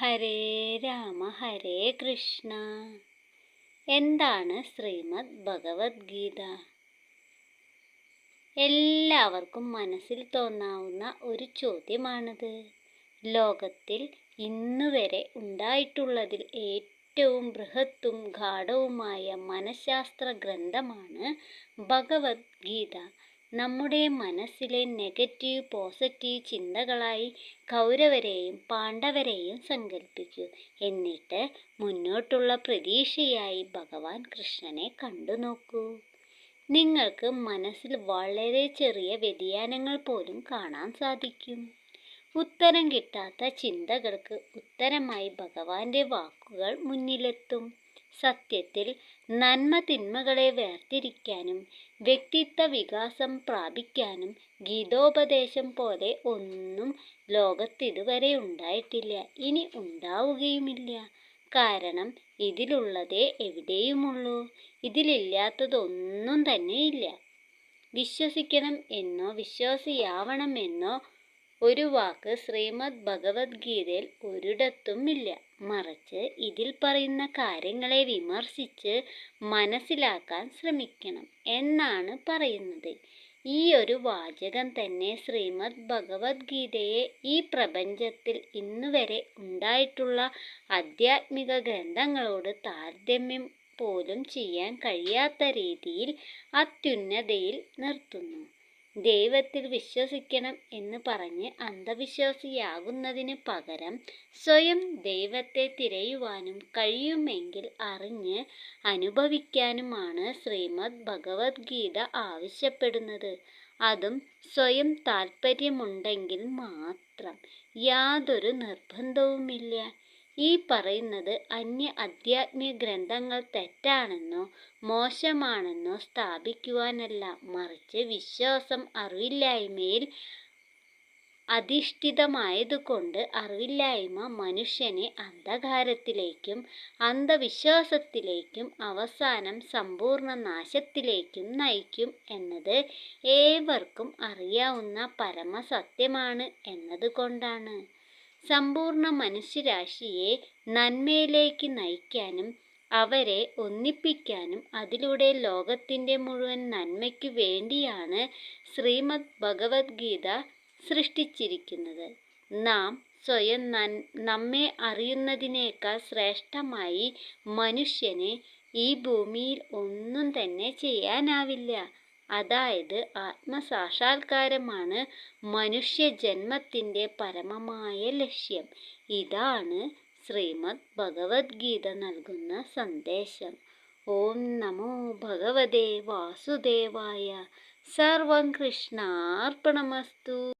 ഹരേ രാമ ഹരേ കൃഷ്ണ. എന്താണ് ശ്രീമദ് ഭഗവത്ഗീത? എല്ലാവർക്കും മനസ്സിൽ തോന്നാവുന്ന ഒരു ചോദ്യമാണിത്. ലോകത്തിൽ ഇന്നുവരെ ഉണ്ടായിട്ടുള്ളതിൽ ഏറ്റവും ബൃഹത്തും ഗാഠവുമായ മനഃശാസ്ത്ര ഗ്രന്ഥമാണ് ഭഗവത്ഗീത. നമ്മുടെ മനസ്സിലെ നെഗറ്റീവ് പോസിറ്റീവ് ചിന്തകളായി കൗരവരെയും പാണ്ഡവരെയും സങ്കല്പിക്കൂ എന്നിട്ട് മുന്നോട്ടുള്ള പ്രതീക്ഷയായി ഭഗവാൻ കൃഷ്ണനെ കണ്ടു നോക്കൂ. നിങ്ങൾക്ക് മനസ്സിൽ വളരെ ചെറിയ വ്യതിയാനങ്ങൾ പോലും കാണാൻ സാധിക്കും. ഉത്തരം കിട്ടാത്ത ചിന്തകൾക്ക് ഉത്തരമായി ഭഗവാന്റെ വാക്കുകൾ മുന്നിലെത്തും. സത്യത്തിൽ നന്മ തിന്മകളെ വേർതിരിക്കാനും വ്യക്തിത്വ വികാസം പ്രാപിക്കാനും ഗീതോപദേശം പോലെ ഒന്നും ലോകത്തിതുവരെ ഉണ്ടായിട്ടില്ല. ഇനി ഉണ്ടാവുകയുമില്ല. കാരണം ഇതിലുള്ളതേ എവിടെയുമുള്ളൂ. ഇതിലില്ലാത്തതൊന്നും തന്നെയില്ല. വിശ്വസിക്കണം എന്നോ വിശ്വാസിയാവണമെന്നോ ഒരു വാക്ക് ശ്രീമദ് ഭഗവത്ഗീതയിൽ ഒരിടത്തും ഇല്ല മറിച്ച് ഇതിൽ പറയുന്ന കാര്യങ്ങളെ വിമർശിച്ച് മനസ്സിലാക്കാൻ ശ്രമിക്കണം എന്നാണ് പറയുന്നത്. ഈ ഒരു വാചകം തന്നെ ശ്രീമദ് ഭഗവത്ഗീതയെ ഈ പ്രപഞ്ചത്തിൽ ഇന്നുവരെ ഉണ്ടായിട്ടുള്ള ആധ്യാത്മിക ഗ്രന്ഥങ്ങളോട് താരതമ്യം പോലും ചെയ്യാൻ കഴിയാത്ത രീതിയിൽ അത്യുന്നതയിൽ നിർത്തുന്നു. ദൈവത്തിൽ വിശ്വസിക്കണം എന്ന് പറഞ്ഞ് അന്ധവിശ്വാസിയാകുന്നതിന് പകരം സ്വയം ദൈവത്തെ തിരയുവാനും കഴിയുമെങ്കിൽ അറിഞ്ഞ് അനുഭവിക്കാനുമാണ് ശ്രീമദ് ഭഗവത്ഗീത ആവശ്യപ്പെടുന്നത്. അതും സ്വയം താല്പര്യമുണ്ടെങ്കിൽ മാത്രം. യാതൊരു നിർബന്ധവുമില്ല. ഈ പറയുന്നത് അന്യ അധ്യാത്മിക ഗ്രന്ഥങ്ങൾ തെറ്റാണെന്നോ മോശമാണെന്നോ സ്ഥാപിക്കുവാനല്ല. മറിച്ച് വിശ്വാസം അറിവില്ലായ്മയിൽ അധിഷ്ഠിതമായതുകൊണ്ട് അറിവില്ലായ്മ മനുഷ്യനെ അന്ധകാരത്തിലേക്കും അന്ധവിശ്വാസത്തിലേക്കും അവസാനം സമ്പൂർണ നാശത്തിലേക്കും നയിക്കും എന്നത് ഏവർക്കും അറിയാവുന്ന പരമസത്യമാണ് എന്നതുകൊണ്ടാണ്. സമ്പൂർണ മനുഷ്യരാശിയെ നന്മയിലേക്ക് നയിക്കാനും അവരെ ഒന്നിപ്പിക്കാനും അതിലൂടെ ലോകത്തിന്റെ മുഴുവൻ നന്മയ്ക്കു വേണ്ടിയാണ് ശ്രീമദ് ഭഗവത്ഗീത സൃഷ്ടിച്ചിരിക്കുന്നത്. നാം സ്വയം നമ്മെ അറിയുന്നതിനേക്കാൾ ശ്രേഷ്ഠമായി മനുഷ്യനെ ഈ ഭൂമിയിൽ ഒന്നും തന്നെ ചെയ്യാനാവില്ല. അതായത് ആത്മസാക്ഷാത്കാരമാണ് മനുഷ്യജന്മത്തിന്റെ പരമമായ ലക്ഷ്യം. ഇതാണ് ശ്രീമദ് ഭഗവത്ഗീത നൽകുന്ന സന്ദേശം. ഓം നമോ ഭഗവതേ വാസുദേവായ. സർവം കൃഷ്ണാർപ്പണമസ്തു.